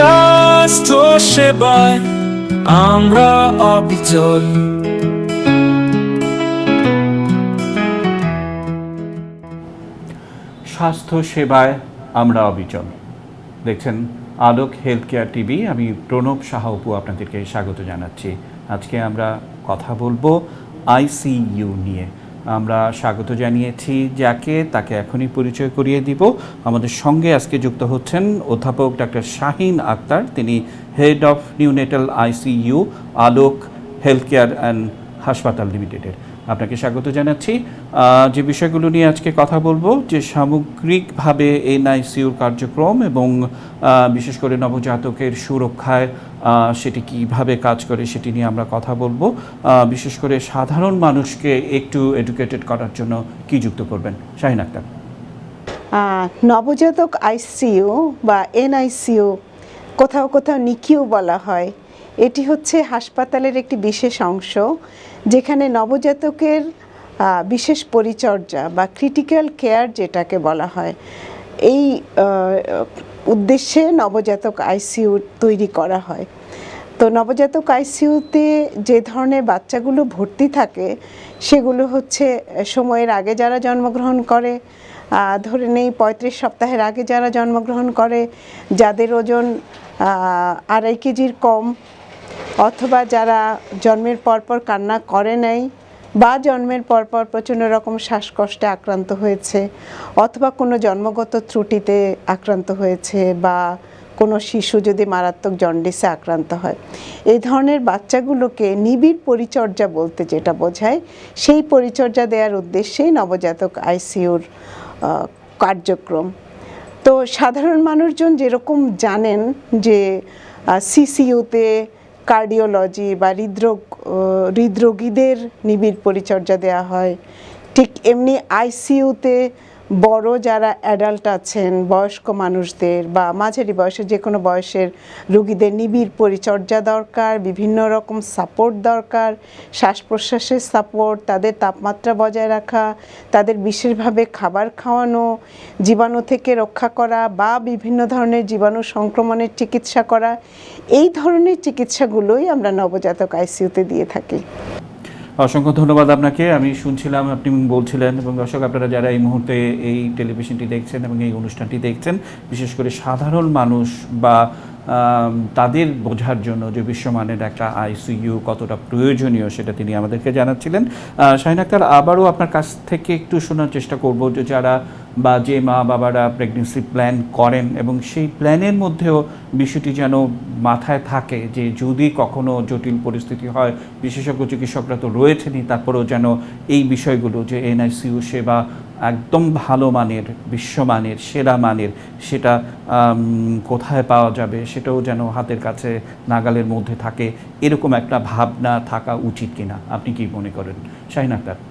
স্বাস্থ্য সেবায় আমরা অবিচল। স্বাস্থ্য সেবায় আমরা অবিচল। দেখছেন আলোক হেলথ কেয়ার টিভি, আমি প্রণব সাহা অপু আপনাদেরকে স্বাগত জানাচ্ছি। আজকে আমরা কথা বলব আইসিইউ নিয়ে। আমরা স্বাগত জানিয়েছি যাকে, তাকে এখনই পরিচয় করিয়ে দিব। আমাদের সঙ্গে আজকে যুক্ত হচ্ছেন অধ্যাপক ডাক্তার শাহিন আক্তার। তিনি head of neonatal ICU, Alok health care and হাসপাতাল লিমিটেডের। আপনাকে স্বাগত জানাচ্ছি। যে বিষয়গুলো নিয়ে আজকে কথা বলব, যে সামগ্রিকভাবে এনআইসিউর কার্যক্রম এবং বিশেষ করে নবজাতকের সুরক্ষায় সেটি কীভাবে কাজ করে সেটি নিয়ে আমরা কথা বলব। বিশেষ করে সাধারণ মানুষকে একটু এডুকেটেড করার জন্য কি যুক্ত করবেন? শাহিন আক্তার। নবজাতক আইসিইউ বা এনআইসিইউ, কোথাও কোথাও নিকিউ বলা হয়, এটি হচ্ছে হাসপাতালের একটি বিশেষ অংশ, যেখানে নবজাতকের বিশেষ পরিচর্যা বা ক্রিটিক্যাল কেয়ার যেটাকে বলা হয়, এই উদ্দেশ্যে নবজাতক আইসিইউ তৈরি করা হয়। তো নবজাতক আইসিইউতে যে ধরনের বাচ্চাগুলো ভর্তি থাকে, সেগুলো হচ্ছে সময়ের আগে যারা জন্মগ্রহণ করে ধরে নেই পঁয়ত্রিশ সপ্তাহের আগে যারা জন্মগ্রহণ করে, যাদের ওজন আড়াই কেজির কম, অথবা যারা জন্মের পরপর কান্না করে নাই বা জন্মের পরপর প্রচণ্ড রকম শ্বাসকষ্টে আক্রান্ত হয়েছে, অথবা কোনো জন্মগত ত্রুটিতে আক্রান্ত হয়েছে বা কোনো শিশু যদি মারাত্মক জন্ডিসে আক্রান্ত হয়। এই ধরনের বাচ্চাগুলোকে নিবিড় পরিচর্যা বলতে যেটা বোঝায়, সেই পরিচর্যা দেওয়ার উদ্দেশ্যেই নবজাতক আইসিইউর কার্যক্রম। তো সাধারণ মানুষজন যেরকম জানেন যে সিসিইউতে কার্ডিওলজি বা হৃদরোগ হৃদরোগীদের নিবিড় পরিচর্যা দেওয়া হয়। ঠিক এমনি আইসিইউতে বড় যারা অ্যাডাল্ট আছেন, বয়স্ক মানুষদের বা মাঝারি বয়সের যে কোনো বয়সের রুগীদের নিবিড় পরিচর্যা দরকার, বিভিন্ন রকম সাপোর্ট দরকার শ্বাস প্রশ্বাসের সাপোর্ট তাদের তাপমাত্রা বজায় রাখা, তাদের বিশেষভাবে খাবার খাওয়ানো, জীবাণু থেকে রক্ষা করা বা বিভিন্ন ধরনের জীবাণু সংক্রমণের চিকিৎসা করা, এই ধরনের চিকিৎসাগুলোই আমরা নবজাতক আইসিইউতে দিয়ে থাকি। অসংখ্য ধন্যবাদ আপনাকে। আমি শুনছিলাম, আপনি বলছিলেন, এবং দর্শক, আপনারা যারা এই মুহূর্তে এই টেলিভিশনটি দেখছেন এবং এই অনুষ্ঠানটি দেখছেন, বিশেষ করে সাধারণ মানুষ বা তাদের বোঝার জন্য যে বিশ্বমানের একটা আইসিইউ কতটা প্রয়োজনীয় সেটা তিনি আমাদেরকে জানাচ্ছিলেন। শাহিন আক্তার, আবারও আপনার কাছ থেকে একটু শোনার চেষ্টা করব যে যারা বা যে মা বাবারা প্রেগনেন্সি প্ল্যান করেন এবং সেই প্ল্যানের মধ্যেও বিষয়টি যেন মাথায় থাকে যে যদি কখনো জটিল পরিস্থিতি হয়, বিশেষজ্ঞ চিকিৎসকরা তো রয়েছেনই, তারপরেও যেন এই বিষয়গুলো যে এনআইসিইউ সেবা একদম ভালো মানের বিশ্বমানের সেরা মানের, সেটা কোথায় পাওয়া যাবে সেটাও যেন হাতের কাছে নাগালের মধ্যে থাকে, এরকম একটা ভাবনা থাকা উচিত কিনা, আপনি কি মনে করেন? শাহিন আক্তার।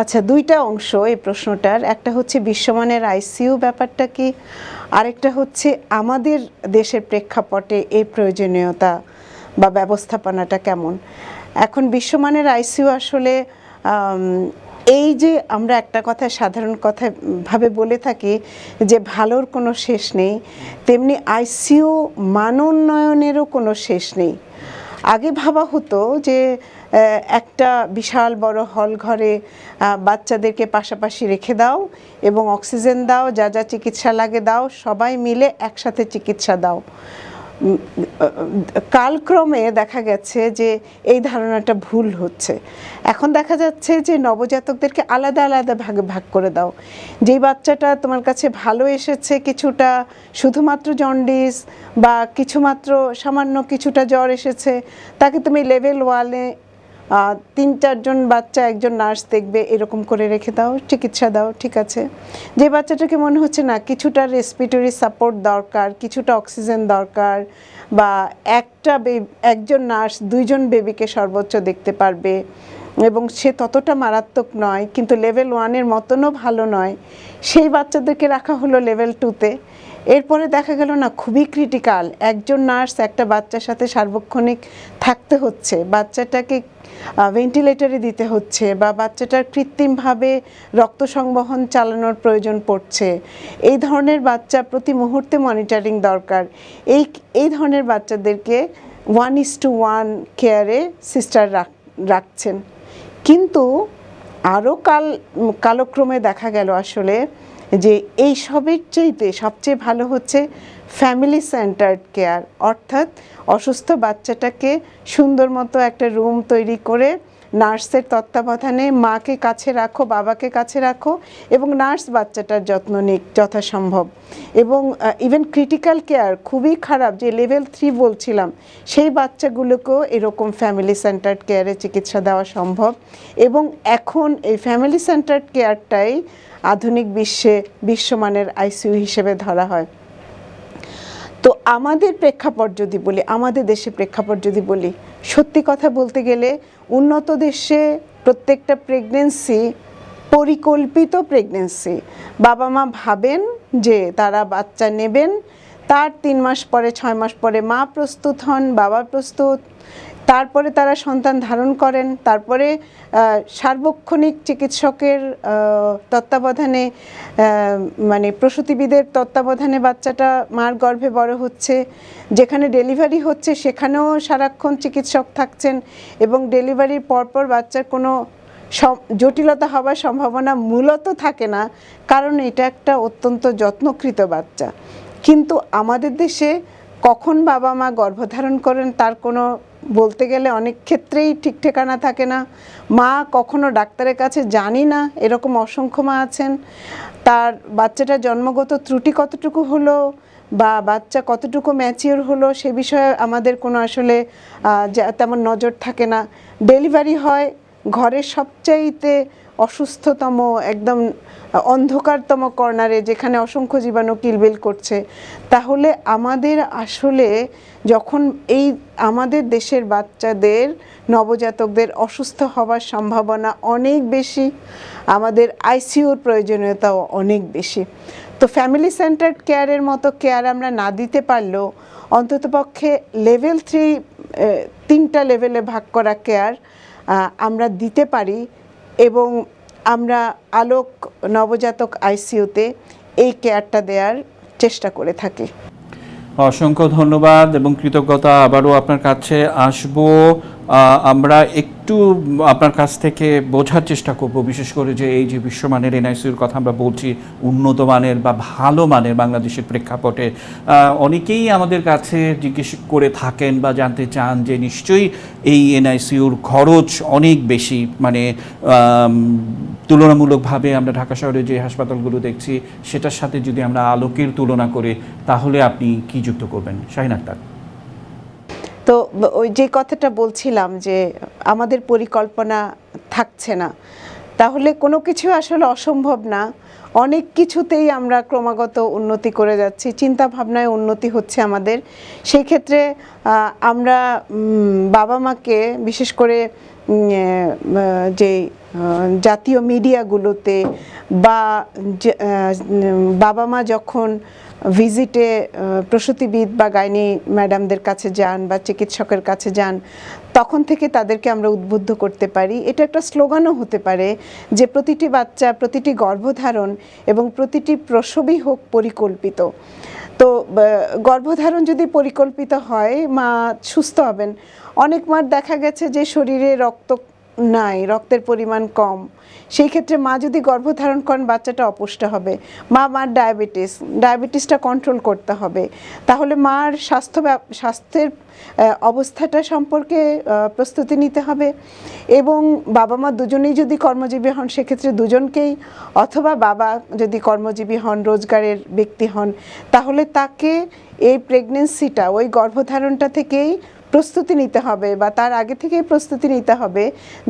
আচ্ছা দুইটা অংশ এই প্রশ্নটার। একটা হচ্ছে বিশ্বমানের আইসিইউ ব্যাপারটা কি? আরেকটা হচ্ছে আমাদের দেশের প্রেক্ষাপটে এই প্রয়োজনীয়তা বা ব্যবস্থাপনাটা কেমন? এখন বিশ্বমানের আইসিইউ আসলে এই যে আমরা একটা কথা সাধারণ কথা ভাবে বলে থাকি যে ভালোর কোনো শেষ নেই, তেমনি আইসিইউ মানোন্নয়নেরও কোনো শেষ নেই। আগে ভাবা হতো যে একটা বিশাল বড় হল ঘরে বাচ্চাদেরকে পাশাপাশি রেখে দাও এবং অক্সিজেন দাও, যা যা চিকিৎসা লাগে দাও, সবাই মিলে একসাথে চিকিৎসা দাও। কালক্রমে দেখা গেছে যে এই ধারণাটা ভুল হচ্ছে। এখন দেখা যাচ্ছে যে নবজাতকদেরকে আলাদা আলাদা ভাগে, ভাগ করে দাও। যেই বাচ্চাটা তোমার কাছে ভালো এসেছে, কিছুটা শুধুমাত্র জন্ডিস বা কিছুমাত্র সামান্য কিছুটা জ্বর এসেছে, তাকে তুমি লেভেল ওয়ানে তিন চারজন বাচ্চা, একজন নার্স দেখবে, এরকম করে রেখে দাও, চিকিৎসা দাও, ঠিক আছে? যে বাচ্চাটাকে মনে হচ্ছে না, কিছুটা রেসপিরেটরি সাপোর্ট দরকার, কিছুটা অক্সিজেন দরকার, বা একটা একজন নার্স দুইজন বেবিকে সর্বোচ্চ দেখতে পারবে, এবং সে ততটা মারাত্মক নয়, কিন্তু লেভেল ওয়ানের মতনও ভালো নয়। সেই বাচ্চাদেরকে রাখা হলো লেভেল টুতে এরপরে দেখা গেল না, খুবই ক্রিটিক্যাল একজন নার্স একটা বাচ্চার সাথে সার্বক্ষণিক থাকতে হচ্ছে। বাচ্চাটাকে ভেন্টিলেটরে দিতে হচ্ছে বা বাচ্চাটার কৃত্রিমভাবে রক্ত সংবহন চালানোর প্রয়োজন পড়ছে। এই ধরনের বাচ্চা প্রতি মুহূর্তে মনিটরিং দরকার। এই এই ধরনের বাচ্চাদেরকে ওয়ান ইস টু ওয়ান কেয়ারে সিস্টার রাখছেন। কিন্তু আরও কাল, কালক্রমে দেখা গেল আসলে যে এই সবের চাইতে সবচেয়ে ভালো হচ্ছে ফ্যামিলি সেন্টার্ড কেয়ার অর্থাৎ অসুস্থ বাচ্চাটাকে সুন্দর মতো একটা রুম তৈরি করে নার্সের তত্ত্বাবধানে মাকে কাছে রাখো, বাবাকে কাছে রাখো এবং নার্স বাচ্চাটার যত্ন নিক যথাসম্ভব। এবং ইভেন ক্রিটিক্যাল কেয়ার খুবই খারাপ, যে লেভেল থ্রি বলছিলাম, সেই বাচ্চাগুলোকেও এরকম ফ্যামিলি সেন্টার্ড কেয়ারে চিকিৎসা দেওয়া সম্ভব। এবং এখন এই ফ্যামিলি সেন্টার্ড কেয়ারটাই আধুনিক বিশ্বে বিশ্বমানের আইসিইউ হিসেবে ধরা হয়। তো আমাদের প্রেক্ষাপট যদি বলি, আমাদের দেশে প্রেক্ষাপট যদি বলি সত্যি কথা বলতে গেলে উন্নত দেশে প্রত্যেকটা প্রেগনেন্সি পরিকল্পিত প্রেগনেন্সি বাবা মা ভাবেন যে তারা বাচ্চা নেবেন, তার তিন মাস পরে, ছয় মাস পরে মা প্রস্তুত হন, বাবা প্রস্তুত। তারপরে তারা সন্তান ধারণ করেন, তারপরে সার্বক্ষণিক চিকিৎসকের তত্ত্বাবধানে মানে প্রসূতিবিদের তত্ত্বাবধানে বাচ্চাটা মার গর্ভে বড় হচ্ছে, যেখানে ডেলিভারি হচ্ছে সেখানেও সারাক্ষণ চিকিৎসক থাকছেন এবং ডেলিভারির পরপর বাচ্চার কোনো জটিলতা হওয়ার সম্ভাবনা মূলত থাকে না, কারণ এটা একটা অত্যন্ত যত্নকৃত বাচ্চা। কিন্তু আমাদের দেশে কখন বাবা মা গর্ভধারণ করেন তার কোনো বলতে গেলে অনেক ক্ষেত্রেই ঠিক ঠিকানা থাকে না। মা কখনো ডাক্তারের কাছে জানি না এরকম অসংখ্য মা আছেন। তার বাচ্চাটা জন্মগত ত্রুটি কতটুকু হলো বা বাচ্চা কতটুকু ম্যাচিওর হলো সে বিষয়ে আমাদের কোনো আসলে তেমন নজর থাকে না। ডেলিভারি হয় ঘরের সবচাইতে অসুস্থতম, একদম অন্ধকারতম কর্নারে যেখানে অসংখ্য জীবাণু কিলবিল করছে, তাহলে আমাদের আসলে যখন এই আমাদের দেশের বাচ্চাদের, নবজাতকদের অসুস্থ হওয়ার সম্ভাবনা অনেক বেশি, আমাদের আইসিউর প্রয়োজনীয়তাও অনেক বেশি। তো ফ্যামিলি সেন্টার্ড কেয়ারের মতো কেয়ার আমরা না দিতে পারলেও অন্ততপক্ষে লেভেল থ্রি তিনটা লেভেলে ভাগ করা কেয়ার আমরা দিতে পারি। এবং আমরা আলোক নবজাতক আইসিইউতে এই কেয়ারটা দেওয়ার চেষ্টা করে থাকি। অসংখ্য ধন্যবাদ এবং কৃতজ্ঞতা। আবারও আপনার কাছে আসব। আমরা একটু আপনার কাছ থেকে বোঝার চেষ্টা করব, বিশেষ করে যে এই যে বিশ্বমানের এনআইসিউর কথা আমরা বলছি, উন্নত মানের বা ভালো মানের বাংলাদেশের প্রেক্ষাপটে অনেকেই আমাদের কাছে জিজ্ঞেস করে থাকেন বা জানতে চান যে নিশ্চয়ই এই এনআইসিউর খরচ অনেক বেশি। মানে তুলনামূলকভাবে আমরা ঢাকা শহরে যে হাসপাতালগুলো দেখছি, সেটার সাথে যদি আমরা আলোকের তুলনা করি, তাহলে আপনি কি যুক্ত করবেন? শাহিন আক্তার। ওই যে কথাটা বলছিলাম যে আমাদের পরিকল্পনা থাকছে না। তাহলে কোনো কিছু আসলে অসম্ভব না। অনেক কিছুতেই আমরা ক্রমাগত উন্নতি করে যাচ্ছি চিন্তা ভাবনায় উন্নতি হচ্ছে আমাদের। সেই ক্ষেত্রে আমরা বাবা মাকে বিশেষ করে যে জাতীয় মিডিয়াগুলোতে বা বাবা মা যখন ভিজিটে প্রসূতিবিদ বা গাইনি ম্যাডামদের কাছে যান বা চিকিৎসকের কাছে যান, তখন থেকে তাদেরকে আমরা উদ্বুদ্ধ করতে পারি। এটা একটা স্লোগানও হতে পারে যে প্রতিটি বাচ্চা, প্রতিটি গর্ভধারণ এবং প্রতিটি প্রসবই হোক পরিকল্পিত। তো গর্ভধারণ যদি পরিকল্পিত হয়, মা সুস্থ হবেন। অনেক মার দেখা গেছে যে শরীরে রক্ত নাই, রক্তের পরিমাণ কম। সেই ক্ষেত্রে মা যদি গর্ভধারণ করেন, বাচ্চাটা অপুষ্ট হবে। মা, মার ডায়াবেটিস, ডায়াবেটিসটা কন্ট্রোল করতে হবে। তাহলে মার স্বাস্থ্য স্বাস্থ্যের অবস্থাটা সম্পর্কে প্রস্তুতি নিতে হবে। এবং বাবা মা দুজনেই যদি কর্মজীবী হন, সেক্ষেত্রে দুজনকেই, অথবা বাবা যদি কর্মজীবী হন, রোজগারের ব্যক্তি হন, তাহলে তাকে এই প্রেগনেন্সিটা ওই গর্ভধারণটা থেকেই প্রস্তুতি নিতে হবে বা তার আগে থেকেই প্রস্তুতি নিতে হবে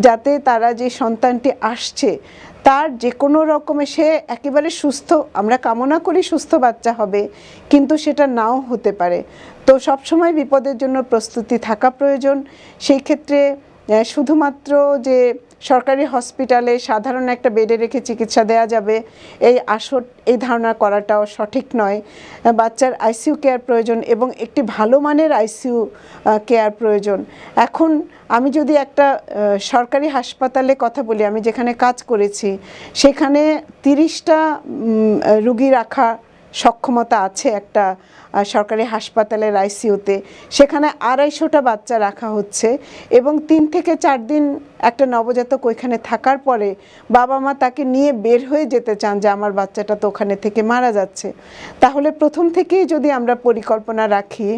যাতে তারা যে সন্তানটি আসছে, তার যে কোনো রকমে সে একেবারে সুস্থ, আমরা কামনা করি সুস্থ বাচ্চা হবে, কিন্তু সেটা নাও হতে পারে। তো সবসময় বিপদের জন্য প্রস্তুতি থাকা প্রয়োজন। সেই ক্ষেত্রে শুধুমাত্র যে সরকারি হসপিটালে সাধারণ একটা বেডে রেখে চিকিৎসা দেওয়া যাবে। এই আসর, এই ধারণা করাটাও সঠিক নয়। বাচ্চার আইসিইউ কেয়ার প্রয়োজন এবং একটি ভালো মানের আইসিইউ কেয়ার প্রয়োজন। এখন আমি যদি একটা সরকারি হাসপাতালে কথা বলি, আমি যেখানে কাজ করেছি, সেখানে তিরিশটা রুগী রাখা সক্ষমতা আছে একটা সরকারি হাসপাতালের আইসিইউতে। সেখানে আড়াইশোটা বাচ্চা রাখা হচ্ছে এবং তিন থেকে চার দিন একটা নবজাতক ওইখানে থাকার পরে বাবা মা তাকে নিয়ে বের হয়ে যেতে চান যে আমার বাচ্চাটা তো ওখানে থেকে মারা যাচ্ছে। তাহলে প্রথম থেকেই যদি আমরা পরিকল্পনা রাখি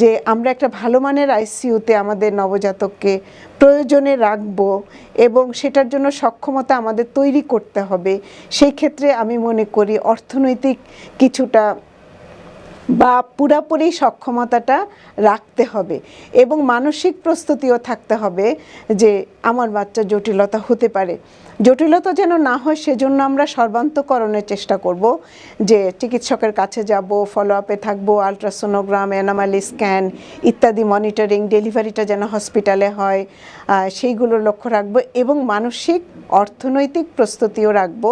যে আমরা একটা ভালো মানের আইসিইউতে আমাদের নবজাতককে প্রয়োজনে রাখব এবং সেটার জন্য সক্ষমতা আমাদের তৈরি করতে হবে, সেই ক্ষেত্রে আমি মনে করি অর্থনৈতিক কিছুটা বা পুরাপুরি সক্ষমতাটা রাখতে হবে এবং মানসিক প্রস্তুতিও থাকতে হবে যে আমার বাচ্চা জটিলতা হতে পারে। জটিলতা যেন না হয়, সেজন্য আমরা সর্বান্তকরণের চেষ্টা করব যে চিকিৎসকের কাছে যাব ফলো আপে থাকব আলট্রাসোনোগ্রাম অ্যানামালি স্ক্যান ইত্যাদি মনিটরিং ডেলিভারিটা যেন হসপিটালে হয় সেইগুলো লক্ষ্য রাখব এবং মানসিক, অর্থনৈতিক প্রস্তুতিও রাখব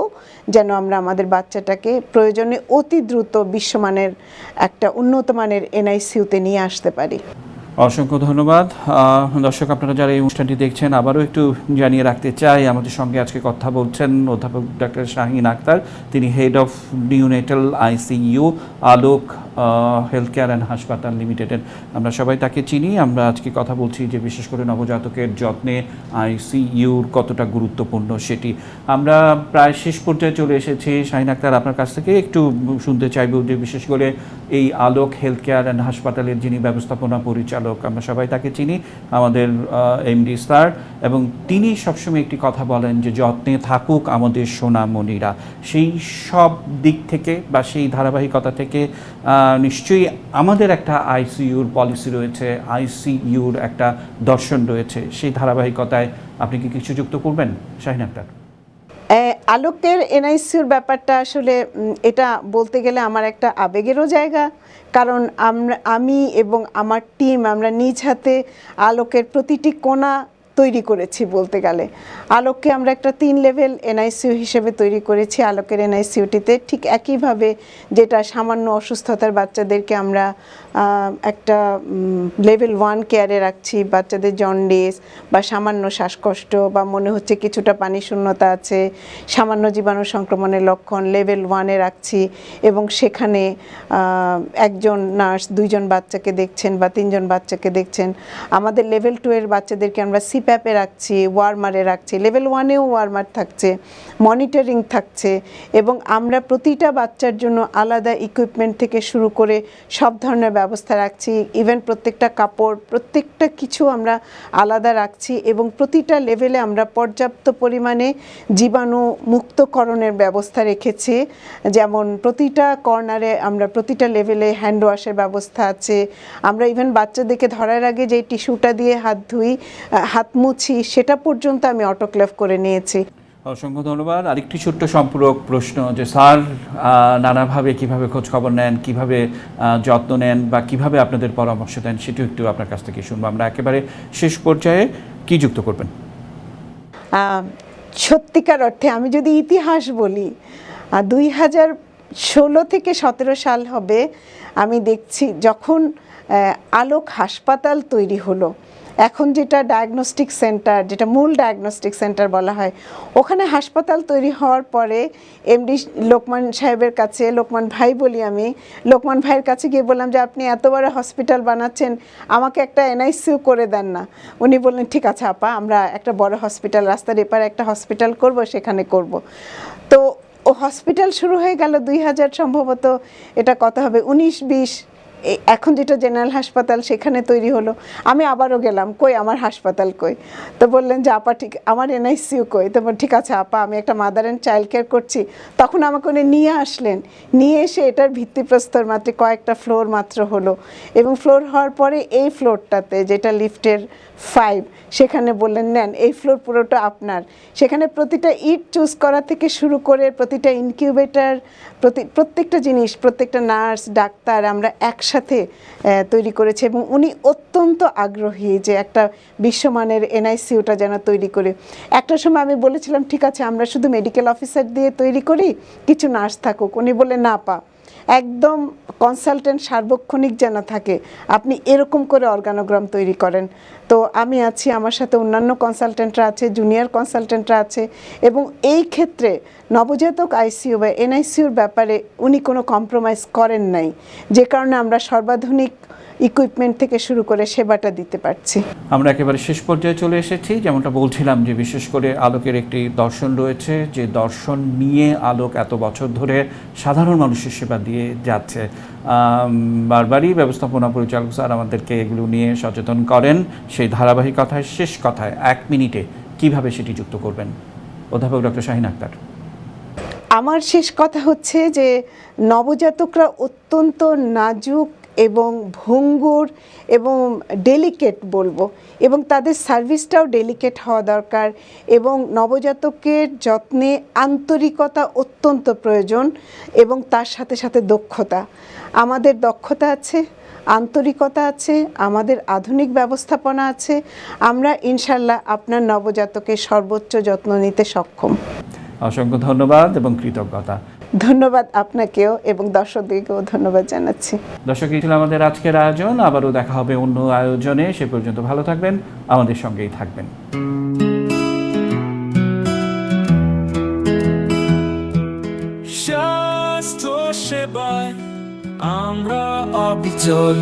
যেন আমরা আমাদের বাচ্চাটাকে প্রয়োজনে অতি দ্রুত বিশ্বমানের একটা উন্নত মানের এনআইসিউতে নিয়ে আসতে পারি। অসংখ্য ধন্যবাদ। দর্শক, আপনারা যারা এই অনুষ্ঠানটি দেখছেন, আবারও একটু জানিয়ে রাখতে চাই, আমাদের সঙ্গে আজকে কথা বলছেন অধ্যাপক ডাক্তার শাহিন আক্তার। তিনি head of neonatal ICU Alok health care and হাসপাতাল লিমিটেডের আমরা সবাই তাকে চিনি, আমরা আজকে কথা বলছি যে বিশেষ করে নবজাতকের যত্নে আইসিইউর কতটা গুরুত্বপূর্ণ সেটি। আমরা প্রায় শেষ পর্যায়ে চলে এসেছি। শাহিন আক্তার, আপনার কাছ থেকে একটু শুনতে চাইব যে বিশেষ করে এই আলোক হেলথ কেয়ার অ্যান্ড হাসপাতালের যিনি ব্যবস্থাপনা পরিচালক আমরা সবাই তাকে চিনি, আমাদের এমডি স্যার এবং তিনি সবসময় একটি কথা বলেন যে যত্নে থাকুক আমাদের সোনামণিরা। সেই সব দিক থেকে বা সেই ধারাবাহিকতা থেকে নিশ্চয়ই আমাদের একটা আইসিইউর পলিসি রয়েছে আইসিইউর একটা দর্শন রয়েছে। সেই ধারাবাহিকতায় আপনি কি কিছু যুক্ত করবেন? শাহিন আক্তার। আলোকের এনআইসিউর ব্যাপারটা আসলে এটা বলতে গেলে আমার একটা আবেগেরও জায়গা। কারণ আমরা, আমি এবং আমার টিম আমরা নিজ হাতে আলোকের প্রতিটি কোণা তৈরি করেছি বলতে গেলে। আলোককে আমরা একটা তিন লেভেল এনআইসিউ হিসেবে তৈরি করেছি। আলোকের এনআইসিউটিতে ঠিক একইভাবে যেটা সামান্য অসুস্থতার বাচ্চাদেরকে আমরা একটা লেভেল ওয়ান কেয়ারে রাখছি, বাচ্চাদের জন্ডিস বা সামান্য শ্বাসকষ্ট বা মনে হচ্ছে কিছুটা পানি শূন্যতা আছে, সামান্য জীবাণু সংক্রমণের লক্ষণ লেভেল ওয়ানে রাখছি এবং সেখানে একজন নার্স দুইজন বাচ্চাকে দেখছেন বা তিনজন বাচ্চাকে দেখছেন। আমাদের লেভেল টু এর বাচ্চাদেরকে আমরা সিপ্যাপে রাখছি ওয়ার্মারে রাখছি লেভেল ওয়ানেও ওয়ার্মার থাকছে মনিটরিং থাকছে এবং আমরা প্রতিটা বাচ্চার জন্য আলাদা ইকুইপমেন্ট থেকে শুরু করে সব ধরনের ব্যবস্থা রাখছি ইভেন প্রত্যেকটা কাপড়, প্রত্যেকটা কিছু আমরা আলাদা রাখছি এবং প্রতিটা লেভেলে আমরা পর্যাপ্ত পরিমাণে জীবাণু মুক্তকরণের ব্যবস্থা রেখেছি। যেমন প্রতিটা কর্নারে আমরা প্রতিটা লেভেলে হ্যান্ড ওয়াশের ব্যবস্থা আছে। আমরা ইভেন বাচ্চাদেরকে ধরার আগে যে টিস্যুটা দিয়ে হাত ধুই হাত মুছি সেটা পর্যন্ত আমি অটোক্লেভ করে নিয়েছি। অসংখ্য ধন্যবাদ। আরেকটি ছোট্ট সম্পূরক প্রশ্ন যে স্যার নানাভাবে কীভাবে খোঁজ খবর নেন কীভাবে যত্ন নেন বা কীভাবে আপনাদের পরামর্শ দেন সেটিও একটু আপনার কাছ থেকে শুনব। আমরা একেবারে শেষ পর্যায়ে কি যুক্ত করবেন? সত্যিকার অর্থে আমি যদি ইতিহাস বলি দুই হাজার ষোলো থেকে সতেরো সাল হবে আমি দেখছি যখন আলোক হাসপাতাল তৈরি হলো। এখন যেটা ডায়াগনস্টিক সেন্টার যেটা মূল ডায়াগনস্টিক সেন্টার বলা হয়, ওখানে হাসপাতাল তৈরি হওয়ার পরে এমডি লোকমান সাহেবের কাছে, লোকমান ভাই বলি আমি, লোকমান ভাইয়ের কাছে গিয়ে বললাম যে, আপনি এত বড় হসপিটাল বানাচ্ছেন, আমাকে একটা এনআইসিউ করে দেন না। উনি বললেন, ঠিক আছে আপা, আমরা একটা বড় হসপিটাল রাস্তার এপারে একটা হসপিটাল করব, সেখানে করব। তো ও হসপিটাল শুরু হয়ে গেল দুই হাজার সম্ভবত, এটা কত হবে? উনিশ, বিশ এখন যেটা জেনারেল হাসপাতাল সেখানে তৈরি হলো। আমি আবারও গেলাম, কই আমার হাসপাতাল কই? তো বললেন যে, আপা, ঠিক, আমার এনআইসিউ কই? তো ঠিক আছে, আপা, আমি একটা মাদার অ্যান্ড চাইল্ড কেয়ার করছি। তখন আমাকে উনি নিয়ে আসলেন। নিয়ে এসে এটার ভিত্তিপ্রস্তর মাত্র কয়েকটা ফ্লোর মাত্র হলো। এবং ফ্লোর হওয়ার পরে এই ফ্লোরটাতে যেটা লিফটের ফাইভ সেখানে বললেন, নেন, এই ফ্লোর পুরোটা আপনার। সেখানে প্রতিটা ইট চুজ করা থেকে শুরু করে প্রতিটা ইনকিউবেটার প্রতি, প্রত্যেকটা জিনিস, প্রত্যেকটা নার্স ডাক্তার, আমরা একসাথে একসাথে তৈরি করেছে এবং উনি অত্যন্ত আগ্রহী যে একটা বিশ্বমানের এনআইসিউটা যেন তৈরি করে। একটা সময় আমি বলেছিলাম, ঠিক আছে, আমরা শুধু মেডিকেল অফিসার দিয়ে তৈরি করি, কিছু নার্স থাকুক। উনি বলে না, পা। একদম কনসালটেন্ট সার্বক্ষণিক যেন থাকে, আপনি এরকম করে অর্গানোগ্রাম তৈরি করেন। তো আমি আছি, আমার সাথে অন্যান্য কনসালটেন্টরা আছে জুনিয়র কনসালটেন্টরা আছে, এবং এই ক্ষেত্রে নবজাতক আইসিইউ বা এনআইসিউর ব্যাপারে উনি কোনো কম্প্রোমাইজ করেন নাই। যে কারণে আমরা সর্বাধুনিক ইকুইপমেন্ট থেকে শুরু করে সেবাটা দিতে পারছি। আমরা একেবারে শেষ পর্যায়ে চলে এসেছি। যেমনটা বলছিলাম যে বিশেষ করে আলোকের একটি দর্শন রয়েছে যে দর্শন নিয়ে আলোক এত বছর ধরে সাধারণ মানুষের সেবা দিয়ে যাচ্ছে। বারবারই ব্যবস্থাপনা পরিচালক স্যার আমাদেরকে এগুলো নিয়ে সচেতন করেন। সেই ধারাবাহিকতায় শেষ কথায় এক মিনিটে কীভাবে সেটি যুক্ত করবেন? অধ্যাপক ডক্টর শাহিন আক্তার। আমার শেষ কথা হচ্ছে যে নবজাতকরা অত্যন্ত নাজুক এবং ভঙ্গুর এবং ডেলিকেট বলব। এবং তাদের সার্ভিসটাও ডেলিকেট হওয়া দরকার এবং নবজাতকের যত্নে আন্তরিকতা অত্যন্ত প্রয়োজন এবং তার সাথে সাথে দক্ষতা। আমাদের দক্ষতা আছে, আন্তরিকতা আছে, আমাদের আধুনিক ব্যবস্থাপনা আছে। আমরা ইনশাল্লাহ আপনার নবজাতকের সর্বোচ্চ যত্ন নিতে সক্ষম। অসংখ্য ধন্যবাদ এবং কৃতজ্ঞতা। ধন্যবাদ আপনাকেও এবং দর্শকদেরকেও ধন্যবাদ জানাচ্ছি। দর্শক এই ছিল আমাদের আজকের আয়োজন। আবারও দেখা হবে অন্য আয়োজনে। সে পর্যন্ত ভালো থাকবেন আমাদের সঙ্গেই থাকবেন। সেবায় আমরা অবিচল।